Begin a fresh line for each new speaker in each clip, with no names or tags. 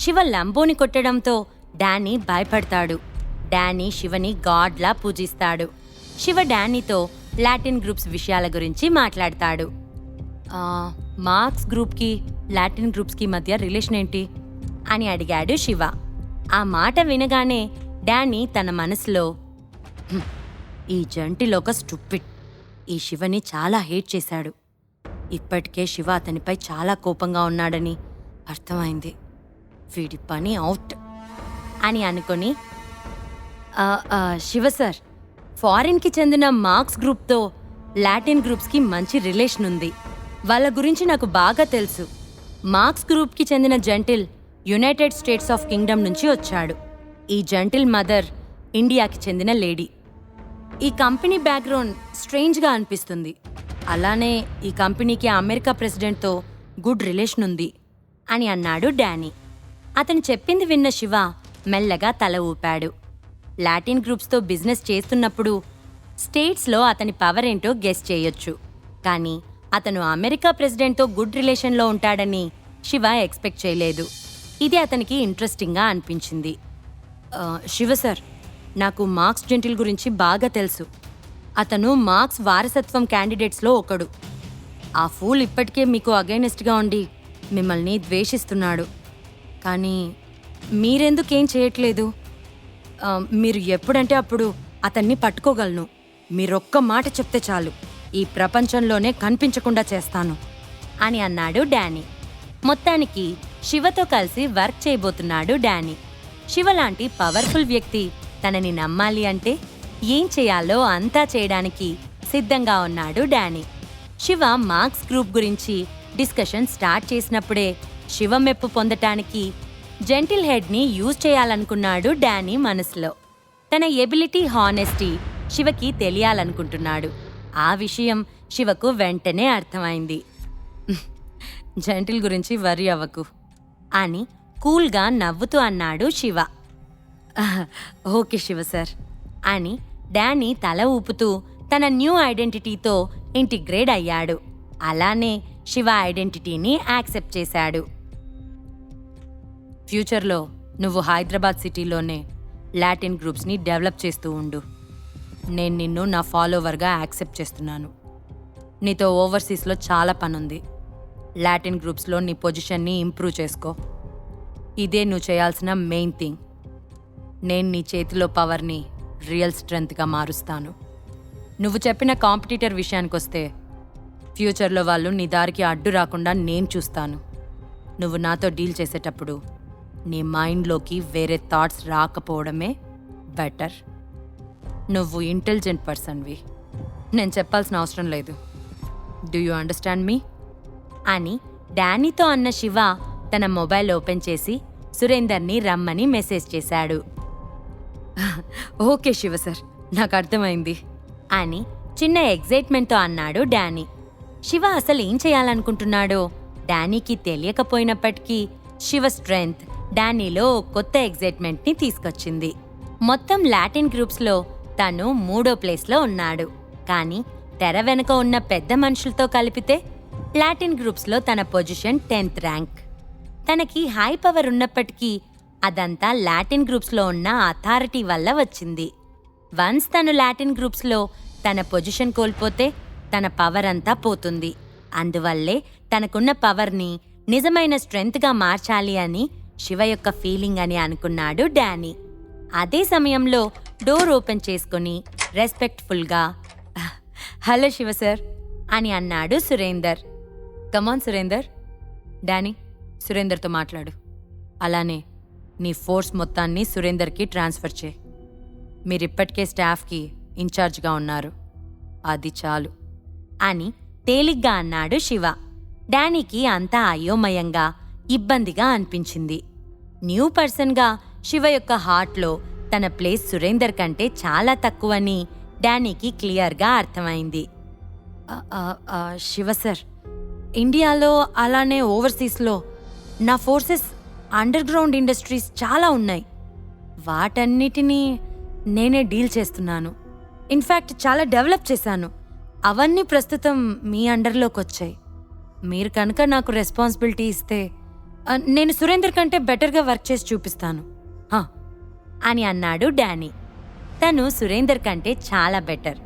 శివ లంబోని కొట్టడంతో డానీ భయపడతాడు. డానీ శివని గాడ్లా పూజిస్తాడు. శివ డానీతో లాటిన్ గ్రూప్స్ విషయాల గురించి మాట్లాడతాడు. మార్క్స్ గ్రూప్కి లాటిన్ గ్రూప్స్కి మధ్య రిలేషన్ ఏంటి? అని అడిగాడు శివ. ఆ మాట వినగానే డానీ తన మనసులో ఈ ఈ జంటిలోక స్టూపిడ్. ఈ శివని చాలా హేట్ చేశాడు. ఇప్పటికే శివ అతనిపై చాలా కోపంగా ఉన్నాడని అర్థమైంది. వీడి పని అవుట్ అని అనుకొని శివ సార్ ఫారిన్కి చెందిన మార్క్స్ గ్రూప్తో లాటిన్ గ్రూప్స్కి మంచి రిలేషన్ ఉంది. వాళ్ళ గురించి నాకు బాగా తెలుసు. మార్క్స్ గ్రూప్కి చెందిన Gentle United States of Kingdom నుంచి వచ్చాడు. ఈ జంటిల్ మదర్ ఇండియాకి చెందిన లేడీ. ఈ కంపెనీ బ్యాక్గ్రౌండ్ స్ట్రేంజ్గా అనిపిస్తుంది. అలానే ఈ కంపెనీకి అమెరికా ప్రెసిడెంట్తో గుడ్ రిలేషన్ ఉంది అని అన్నాడు డానీ. అతను చెప్పింది విన్న శివ మెల్లగా తల ఊపాడు. లాటిన్ గ్రూప్స్తో బిజినెస్ చేస్తున్నప్పుడు స్టేట్స్లో అతని పవర్ ఏంటో గెస్ చేయొచ్చు. కానీ అతను అమెరికా ప్రెసిడెంట్తో గుడ్ రిలేషన్లో ఉంటాడని శివ ఎక్స్పెక్ట్ చేయలేదు. ఇది అతనికి ఇంట్రెస్టింగ్గా అనిపించింది. శివ సార్ నాకు మార్క్స్ జెంటిల్ గురించి బాగా తెలుసు. అతను మార్క్స్ వారసత్వం క్యాండిడేట్స్లో ఒకడు. ఆ ఫూల్ ఇప్పటికే మీకు అగైనెస్ట్గా ఉండి మిమ్మల్ని ద్వేషిస్తున్నాడు. కానీ మీరెందుకేం చేయట్లేదు? ఆ, మీరు ఎప్పుడంటే అప్పుడు అతన్ని పట్టుకోగలను. మీరొక్క మాట చెప్తే చాలు. ఈ ప్రపంచంలోనే కనిపించకుండా చేస్తాను. అని అన్నాడు డానీ. మొత్తానికి శివతో కలిసి వర్క్ చేయబోతున్నాడు డానీ. శివ లాంటి పవర్ఫుల్ వ్యక్తి తనని నమ్మాలి అంటే ఏం చేయాలో అంతా చేయడానికి సిద్ధంగా ఉన్నాడు డానీ. శివ మార్క్స్ గ్రూప్ గురించి డిస్కషన్ స్టార్ట్ చేసినప్పుడే శివ మెప్పు పొందటానికి జెంటిల్ హెడ్ని యూజ్ చేయాలనుకున్నాడు డానీ మనసులో. తన ఎబిలిటీ హానెస్టీ శివకి తెలియాలనుకుంటున్నాడు. ఆ విషయం శివకు వెంటనే అర్థమైంది. జెంటిల్ గురించి వరి అవ్వకు అని కూల్గా నవ్వుతూ అన్నాడు శివ. ఓకే శివ సార్ అని డానీ తల ఊపుతూ తన న్యూ ఐడెంటిటీతో ఇంటిగ్రేట్ అయ్యాడు. అలానే శివ ఐడెంటిటీని యాక్సెప్ట్ చేశాడు. ఫ్యూచర్లో నువ్వు హైదరాబాద్ సిటీలోనే లాటిన్ గ్రూప్స్ని డెవలప్ చేస్తూ ఉండు. నేను నిన్ను నా ఫాలోవర్గా యాక్సెప్ట్ చేస్తున్నాను. నీతో ఓవర్సీస్లో చాలా పనుంది. లాటిన్ గ్రూప్స్లో నీ పొజిషన్ని ఇంప్రూవ్ చేసుకో. ఇదే నువ్వు చేయాల్సిన మెయిన్ థింగ్. నేను నీ చేతిలో పవర్ని రియల్ స్ట్రెంగ్త్గా మారుస్తాను. నువ్వు చెప్పిన కాంపిటీటర్ విషయానికి వస్తే ఫ్యూచర్లో వాళ్ళు నీ దారికి అడ్డు రాకుండా నేను చూస్తాను. నువ్వు నాతో డీల్ చేసేటప్పుడు నీ మైండ్లోకి వేరే థాట్స్ రాకపోవడమే బెటర్ నువ్వు ఇంటెలిజెంట్ పర్సన్వి నేను చెప్పాల్సిన అవసరం లేదు. డూ యూ అండర్స్టాండ్ మీ అని డానీతో అన్న శివ తన మొబైల్ ఓపెన్ చేసి సురేందర్ని రమ్మని మెసేజ్ చేశాడు. ఓకే శివ సార్ నాకు అర్థమైంది అని చిన్న ఎగ్జైట్మెంట్తో అన్నాడు డానీ. శివ అసలు ఏం చేయాలనుకుంటున్నాడో డానీకి తెలియకపోయినప్పటికీ శివ స్ట్రెంగ్త్ డానీలో కొత్త ఎగ్జైట్మెంట్ని తీసుకొచ్చింది. మొత్తం లాటిన్ గ్రూప్స్లో తను మూడో ప్లేస్లో ఉన్నాడు. కానీ తెర వెనుక ఉన్న పెద్ద మనుషులతో కలిపితే లాటిన్ గ్రూప్స్లో తన పొజిషన్ టెన్త్ ర్యాంక్. తనకి హై పవర్ ఉన్నప్పటికీ అదంతా లాటిన్ గ్రూప్స్లో ఉన్న అథారిటీ వల్ల వచ్చింది. వన్స్ తను లాటిన్ గ్రూప్స్లో తన పొజిషన్ కోల్పోతే తన పవర్ అంతా పోతుంది. అందువల్లే తనకున్న పవర్ని నిజమైన స్ట్రెంగ్త్గా మార్చాలి అని శివ యొక్క ఫీలింగ్ అని అనుకున్నాడు డానీ. అదే సమయంలో డోర్ ఓపెన్ చేసుకుని రెస్పెక్ట్ఫుల్గా హలో శివ సార్ అని అన్నాడు Surender. Come on Surender. Danny సురేందర్తో మాట్లాడు. అలానే నీ ఫోర్స్ మొత్తాన్ని సురేందర్కి ట్రాన్స్ఫర్ చే మీరిప్పటికే స్టాఫ్కి ఇన్ఛార్జ్గా ఉన్నారు. అది చాలు. అని తేలిగ్గా అన్నాడు శివ. డానీకి అంతా అయోమయంగా ఇబ్బందిగా అనిపించింది. న్యూ పర్సన్గా శివ యొక్క హార్ట్లో తన ప్లేస్ సురేందర్ కంటే చాలా తక్కువని డానీకి క్లియర్గా అర్థమైంది. శివ సార్ ఇండియాలో అలానే ఓవర్సీస్లో నా ఫోర్సెస్ అండర్ గ్రౌండ్ ఇండస్ట్రీస్ చాలా ఉన్నాయి. వాటన్నిటినీ నేనే డీల్ చేస్తున్నాను. ఇన్ఫ్యాక్ట్ చాలా డెవలప్ చేశాను. అవన్నీ ప్రస్తుతం మీ అండర్లోకి వచ్చాయి మీరు కనుక నాకు రెస్పాన్సిబిలిటీ ఇస్తే నేను సురేందర్ కంటే బెటర్గా వర్క్ చేసి చూపిస్తాను. అని అన్నాడు డానీ. తను సురేందర్ కంటే చాలా బెటర్.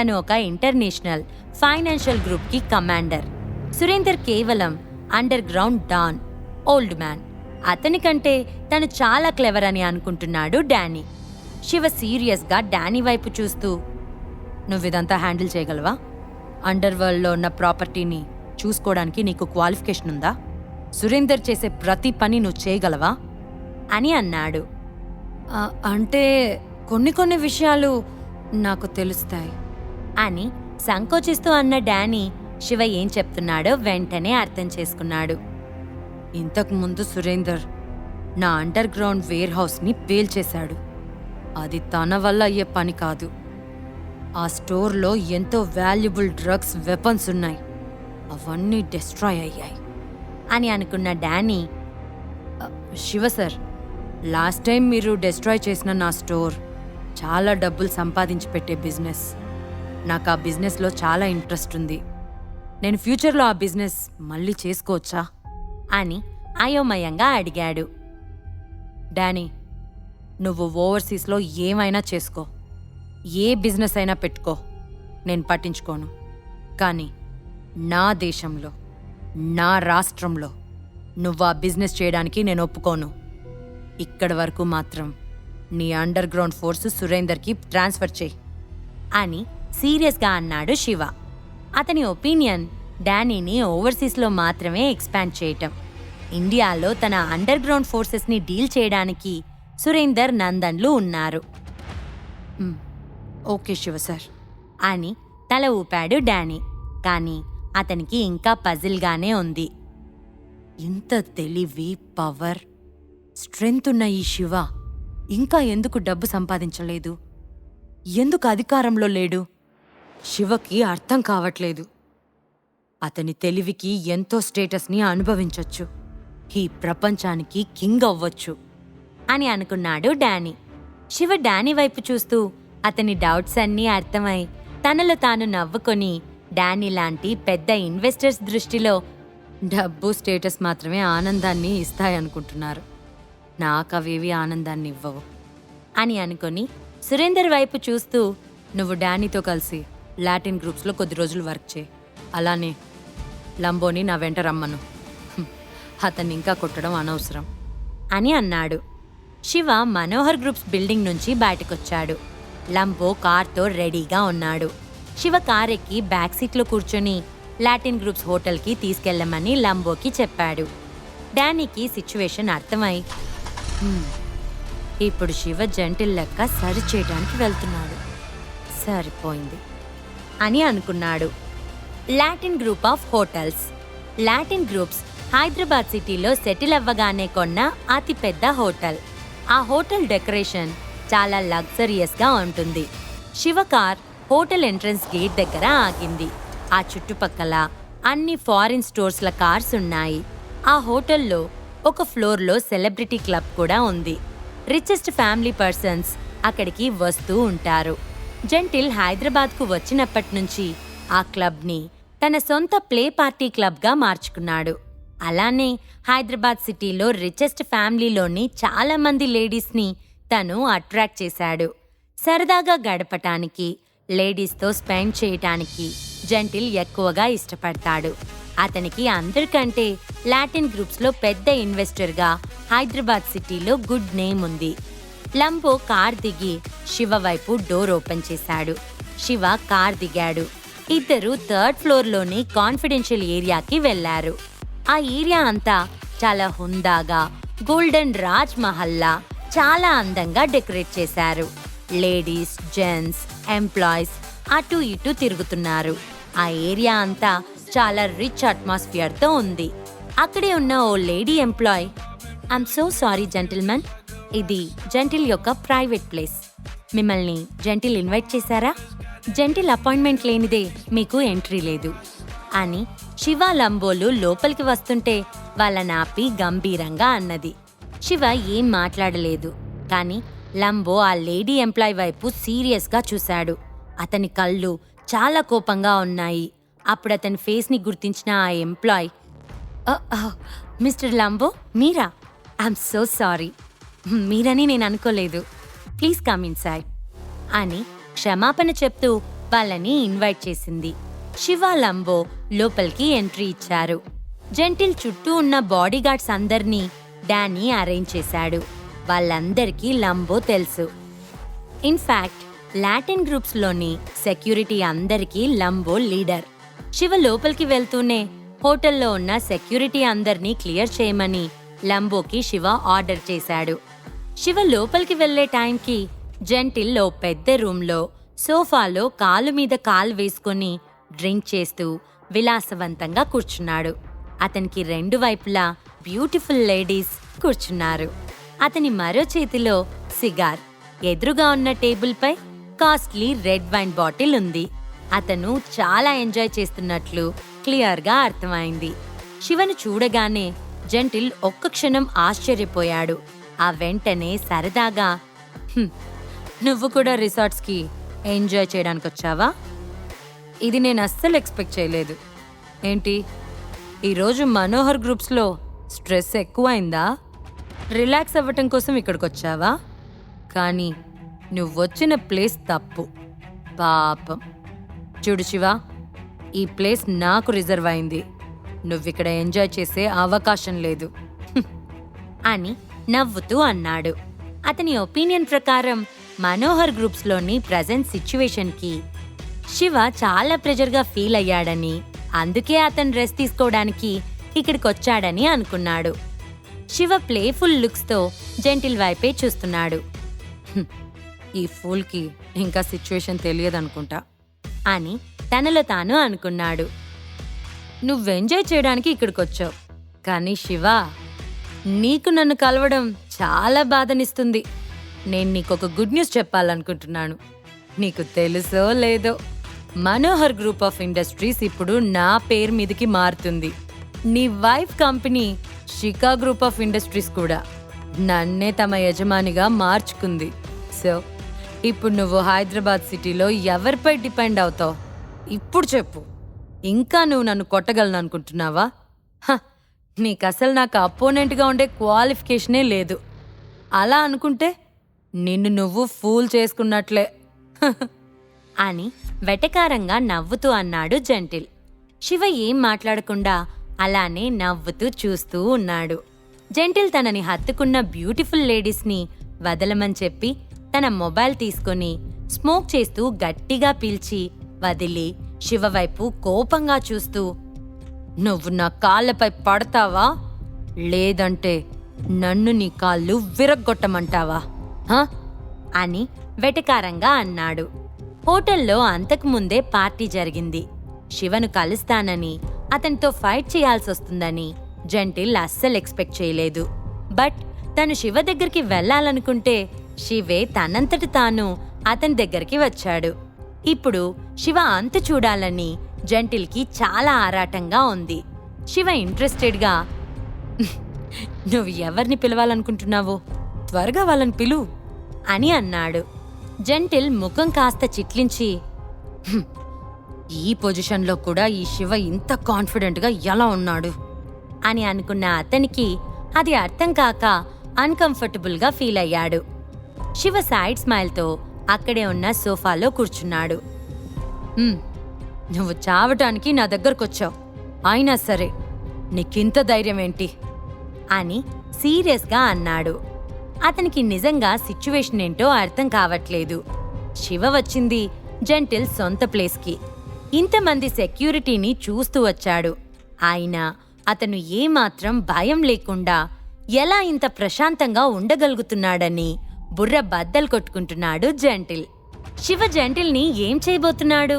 తను ఒక ఇంటర్నేషనల్ ఫైనాన్షియల్ గ్రూప్కి కమాండర్. సురేందర్ కేవలం underground don old man. అతని కంటే తను చాలా క్లెవర్ అని అనుకుంటున్నాడు డానీ. శివ సీరియస్గా డానీ వైపు చూస్తూ నువ్విదంతా హ్యాండిల్ చేయగలవా? అండర్ వరల్డ్లో ఉన్న ప్రాపర్టీని చూసుకోవడానికి నీకు క్వాలిఫికేషన్ ఉందా? సురేందర్ చేసే ప్రతి పని నువ్వు చేయగలవా? అని అన్నాడు. "ఆ, అంటే కొన్ని కొన్ని విషయాలు నాకు తెలుస్తాయి. అని సంకోచిస్తూ అన్న డానీ శివ ఏం చెప్తున్నాడో వెంటనే అర్థం చేసుకున్నాడు. ఇంతకు ముందు సురేందర్ నా అండర్ గ్రౌండ్ వేర్ హౌస్ని పేల్చేశాడు అది తన వల్ల అయ్యే పని కాదు. ఆ స్టోర్లో ఎంతో వాల్యుబుల్ డ్రగ్స్ వెపన్స్ ఉన్నాయి. అవన్నీ డిస్ట్రాయ్ అయ్యాయి. అని అనుకున్న Danny Shiva sir last time మీరు డెస్ట్రాయ్ చేసిన నా స్టోర్ చాలా డబ్బులు సంపాదించి పెట్టే బిజినెస్. నాకు ఆ బిజినెస్లో చాలా ఇంట్రెస్ట్ ఉంది. నేను ఫ్యూచర్లో ఆ బిజినెస్ మళ్ళీ చేసుకోవచ్చా? అని అయోమయంగా అడిగాడు. డానీ నువ్వు ఓవర్సీస్లో ఏమైనా చేసుకో. ఏ బిజినెస్ అయినా పెట్టుకో. నేను పట్టించుకోను. కానీ నా దేశంలో నా రాష్ట్రంలో నువ్వు ఆ బిజినెస్ చేయడానికి నేను ఒప్పుకోను. ఇక్కడి వరకు మాత్రం నీ అండర్ గ్రౌండ్ ఫోర్స్ సురేందర్కి ట్రాన్స్ఫర్ చేయి అని సీరియస్గా అన్నాడు శివ. అతని ఒపీనియన్ డానీని ఓవర్సీస్లో మాత్రమే ఎక్స్పాండ్ చేయటం. ఇండియాలో తన అండర్ గ్రౌండ్ ఫోర్సెస్ని డీల్ చేయడానికి సురేందర్ నందన్లు ఉన్నారు. ఓకే శివ సార్ అని తల ఊపాడు డానీ. కానీ అతనికి ఇంకా పజిల్గానే ఉంది. ఇంత తెలివి పవర్ స్ట్రెంగ్త్ ఉన్న ఈ శివ ఇంకా ఎందుకు డబ్బు సంపాదించలేదు? ఎందుకు అధికారంలో లేడు? శివకి అర్థం కావట్లేదు. అతని తెలివికి ఎంతో స్టేటస్ని అనుభవించొచ్చు. ఈ ప్రపంచానికి కింగ్ అవ్వచ్చు అని అనుకున్నాడు డానీ. శివ డానీ వైపు చూస్తూ అతని డౌట్స్ అన్నీ అర్థమై తనలో తాను నవ్వుకొని డానీ లాంటి పెద్ద ఇన్వెస్టర్స్ దృష్టిలో డబ్బు స్టేటస్ మాత్రమే ఆనందాన్ని ఇస్తాయనుకుంటున్నారు. నాకు అవేవి ఆనందాన్ని ఇవ్వవు అని అనుకొని సురేందర్ వైపు చూస్తూ నువ్వు డానీతో కలిసి లాటిన్ గ్రూప్స్లో కొద్ది రోజులు వర్క్ చేయి. అలానే లంబోని నా వెంట రమ్మను. అతన్ని ఇంకా కొట్టడం అనవసరం అని అన్నాడు. శివ మనోహర్ గ్రూప్స్ బిల్డింగ్ నుంచి బయటకొచ్చాడు. లంబో కార్తో రెడీగా ఉన్నాడు. శివ కారెక్కి బ్యాక్ సీట్లో కూర్చొని లాటిన్ గ్రూప్స్ హోటల్కి తీసుకెళ్ళమని లంబోకి చెప్పాడు. డానీకి సిచ్యువేషన్ అర్థమై ఇప్పుడు శివ జంటిల్ లెక్క సరి చేయడానికి వెళ్తున్నాడు. సరిపోయింది అని అనుకున్నాడు. Latin group of hotels. Latin groups Hyderabad సిటీలో సెటిల్ అవ్వగానే కొన్న అతిపెద్ద హోటల్. ఆ హోటల్ డెకరేషన్ చాలా లగ్జరియస్గా ఉంటుంది. Shiva car hotel entrance gate దగ్గర ఆగింది. ఆ చుట్టుపక్కల అన్ని ఫారిన్ స్టోర్స్ల కార్స్ ఉన్నాయి. ఆ హోటల్లో ఒక ఫ్లోర్లో సెలబ్రిటీ క్లబ్ కూడా ఉంది. రిచెస్ట్ ఫ్యామిలీ పర్సన్స్ అక్కడికి వస్తూ ఉంటారు. జంటిల్ హైదరాబాద్కు వచ్చినప్పటి నుంచి ఆ క్లబ్ని తన సొంత ప్లే పార్టీ క్లబ్గా మార్చుకున్నాడు. అలానే హైదరాబాద్ సిటీలో రిచెస్ట్ ఫ్యామిలీలోని చాలామంది లేడీస్ని తను అట్రాక్ట్ చేశాడు. సరదాగా గడపటానికి లేడీస్తో స్పెండ్ చేయటానికి జెంటిల్ ఎక్కువగా ఇష్టపడతాడు. అతనికి అందరికంటే లాటిన్ గ్రూప్స్లో పెద్ద ఇన్వెస్టర్గా హైదరాబాద్ సిటీలో గుడ్ నేమ్ ఉంది. లంబో కార్ దిగి శివ వైపు డోర్ ఓపెన్ చేశాడు. శివ కార్ దిగాడు. ఇద్దరు థర్డ్ ఫ్లోర్లోని కాన్ఫిడెన్షియల్ ఏరియాకి వెళ్ళారు ఆ ఏరియా అంతా చాలా హుందాగా గోల్డెన్ రాజ్ మహల్లా చాలా అందంగా డెకరేట్ చేశారు. లేడీస్ జెంట్స్ ఎంప్లాయీస్ అటు ఇటు తిరుగుతున్నారు. ఆ ఏరియా అంతా చాలా రిచ్ అట్మాస్ఫియర్తో ఉంది. అక్కడే ఉన్న ఓ lady employee I'm so sorry gentlemen ఇది జెంటిల్ యొక్క ప్రైవేట్ ప్లేస్. మిమ్మల్ని జెంటిల్ ఇన్వైట్ చేశారా? జెంటిల్ అపాయింట్మెంట్ లేనిదే మీకు ఎంట్రీ లేదు. అని శివ లంబోలు లోపలికి వస్తుంటే వాళ్ళ నాపి గంభీరంగా అన్నది. శివ ఏం మాట్లాడలేదు కానీ లంబో ఆ లేడీ ఎంప్లాయ్ వైపు సీరియస్గా చూశాడు. అతని కళ్ళు చాలా కోపంగా ఉన్నాయి. అప్పుడు అతని ఫేస్ని గుర్తించిన ఆ employee mister Lambo Meera? I'm so sorry. మీరని నేను అనుకోలేదు. ప్లీజ్ కమ్ ఇన్ సాయ్ అని క్షమాపణ చెప్తూ వాళ్ళని ఇన్వైట్ చేసింది. శివ లంబో లోపలికి ఎంట్రీ ఇచ్చారు. జెంటిల్ చుట్టూ ఉన్న బాడీగార్డ్స్ అందర్నీ డానీ అరేంజ్ చేశాడు. వాళ్ళందరికీ లంబో తెలుసు. ఇన్ఫ్యాక్ట్ లాటిన్ గ్రూప్స్లోని సెక్యూరిటీ అందరికీ లంబో లీడర్. శివ లోపలికి వెళ్తూనే హోటల్లో ఉన్న సెక్యూరిటీ అందర్నీ క్లియర్ చేయమని లంబోకి శివ ఆర్డర్ చేశాడు. శివ లోపలికి వెళ్ళే టైంకి జెంటిల్లో పెద్ద రూమ్లో సోఫాలో కాలు మీద కాలు వేసుకొని డ్రింక్ చేస్తూ విలాసవంతంగా కూర్చున్నాడు. అతనికి రెండు వైపులా బ్యూటిఫుల్ లేడీస్ కూర్చున్నారు. అతని మరో చేతిలో సిగార్. ఎదురుగా ఉన్న టేబుల్పై కాస్ట్లీ రెడ్ వైన్ బాటిల్ ఉంది. అతను చాలా ఎంజాయ్ చేస్తున్నట్లు క్లియర్గా అర్థమైంది. శివను చూడగానే జంటిల్ ఒక్క క్షణం ఆశ్చర్యపోయాడు. ఆ వెంటనే సరదాగా నువ్వు కూడా రిసార్ట్స్కి ఎంజాయ్ చేయడానికి వచ్చావా? ఇది నేను అస్సలు ఎక్స్పెక్ట్ చేయలేదు. ఏంటి? ఈరోజు మనోహర్ గ్రూప్స్లో స్ట్రెస్ ఎక్కువైందా? రిలాక్స్ అవ్వటం కోసం ఇక్కడికి వచ్చావా కానీ నువ్వు వచ్చిన ప్లేస్ తప్పు. పాపం. చూడు శివ ఈ ప్లేస్ నాకు రిజర్వ్ అయింది. నువ్విక్కడ ఎంజాయ్ చేసే అవకాశం లేదు. అని నవ్వుతూ అన్నాడు. అతని ఒపీనియన్ ప్రకారం మనోహర్ గ్రూప్స్లోని ప్రజెంట్ సిచ్యువేషన్కి శివ చాలా ప్రెజర్గా ఫీల్ అయ్యాడని అందుకే అతను డ్రెస్ తీసుకోవడానికి ఇక్కడికి వచ్చాడని అనుకున్నాడు. శివ ప్లేఫుల్ లుక్స్తో జెంటిల్ వైపే చూస్తున్నాడు. ఈ ఫూల్కి ఇంకా సిచ్యువేషన్ తెలియదనుకుంటా అని తనలో తాను అనుకున్నాడు. నువ్వు ఎంజాయ్ చేయడానికి ఇక్కడికి వచ్చావు కానీ శివ నీకు నన్ను కలవడం చాలా బాధనిస్తుంది. నేను నీకు ఒక గుడ్ న్యూస్ చెప్పాలనుకుంటున్నాను. నీకు తెలుసో లేదో మనోహర్ గ్రూప్ ఆఫ్ ఇండస్ట్రీస్ ఇప్పుడు నా పేరు మీదకి మారుతుంది. నీ wife company Shika group of industries కూడా నన్నే తమ యజమానిగా మార్చుకుంది. సో ఇప్పుడు నువ్వు హైదరాబాద్ సిటీలో ఎవరిపై డిపెండ్ అవుతావు? ఇప్పుడు చెప్పు. ఇంకా నువ్వు నన్ను కొట్టగలను అనుకుంటున్నావా? నీకు అసలు నాకు అపోనెంట్గా ఉండే క్వాలిఫికేషనే లేదు. అలా అనుకుంటే నిన్ను నువ్వు ఫూల్ చేసుకున్నట్లే. అని వెటకారంగా నవ్వుతూ అన్నాడు జంటిల్. శివ ఏం మాట్లాడకుండా అలానే నవ్వుతూ చూస్తూ ఉన్నాడు. జెంటిల్ తనని హత్తుకున్న బ్యూటిఫుల్ లేడీస్ని వదలమని చెప్పి తన మొబైల్ తీసుకొని స్మోక్ చేస్తూ గట్టిగా పీల్చి వదిలి శివ వైపు కోపంగా చూస్తూ నువ్వు నా కాళ్ళపై పడతావా? లేదంటే నన్ను నీ కాళ్ళు విరగ్గొట్టమంటావా? అని వెటకారంగా అన్నాడు. హోటల్లో అంతకుముందే పార్టీ జరిగింది. శివను కలుస్తానని అతనితో ఫైట్ చేయాల్సి వస్తుందని జంటిల్ అస్సలు ఎక్స్పెక్ట్ చేయలేదు. బట్ తను శివ దగ్గరికి వెళ్ళాలనుకుంటే శివే తనంతటి తాను అతని దగ్గరికి వచ్చాడు. ఇప్పుడు శివ అంత చూడాలని జంటిల్కి చాలా ఆరాటంగా ఉంది. శివ ఇంట్రెస్టెడ్గా నువ్వు ఎవరిని పిలవాలనుకుంటున్నావు? త్వరగా వాళ్ళని పిలు అని అన్నాడు. జంటిల్ ముఖం కాస్త చిట్లించి ఈ పొజిషన్లో కూడా ఈ శివ ఇంత కాన్ఫిడెంట్గా ఎలా ఉన్నాడు? అని అనుకున్న అతనికి అది అర్థం కాక అన్కంఫర్టబుల్గా ఫీల్ అయ్యాడు. శివ సైడ్ స్మైల్తో అక్కడే ఉన్న సోఫాలో కూర్చున్నాడు. నువ్వు చావటానికి నా దగ్గరకొచ్చావు. అయినా సరే నీకింత ధైర్యం ఏంటి అని సీరియస్గా అన్నాడు. అతనికి నిజంగా సిచ్యువేషన్ ఏంటో అర్థం కావట్లేదు. శివ వచ్చింది జంటిల్ సొంత ప్లేస్కి. ఇంతమంది సెక్యూరిటీని చూస్తూ వచ్చాడు. అయినా అతను ఏమాత్రం భయం లేకుండా ఎలా ఇంత ప్రశాంతంగా ఉండగలుగుతున్నాడని బుర్ర బద్దలు కొట్టుకుంటున్నాడు జంటిల్. శివ జంటిల్ని ఏం చేయబోతున్నాడు?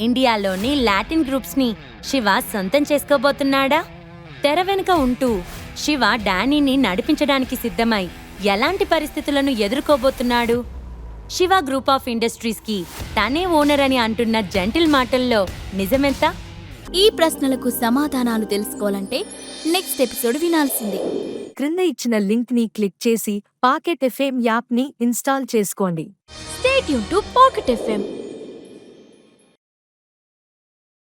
ఇండియాలోని లాటిన్ గ్రూప్స్ని శివ సొంతం చేసుకోబోతున్నాడా? తెర వెనుక ఉంటూ శివ డానీని నడిపించడానికి సిద్ధమై ఎలాంటి పరిస్థితులను ఎదుర్కోబోతున్నాడు? శివ గ్రూప్ ఆఫ్ ఇండస్ట్రీస్కి తనే ఓనర్ అని అంటున్న జంటిల్ మాటల్లో నిజమెంత?
ఈ ప్రశ్నలకు సమాధానాలు తెలుసుకోవాలంటే నెక్స్ట్ ఎపిసోడ్ వినాల్సిందే.
క్రింద ఇచ్చిన లింక్ని క్లిక్ చేసి పాకెట్ ఎఫ్ఎం యాప్ని ఇన్స్టాల్ చేసుకోండి.
స్టేట్ యూన్ టు పాకెట్ ఎఫ్ఎం.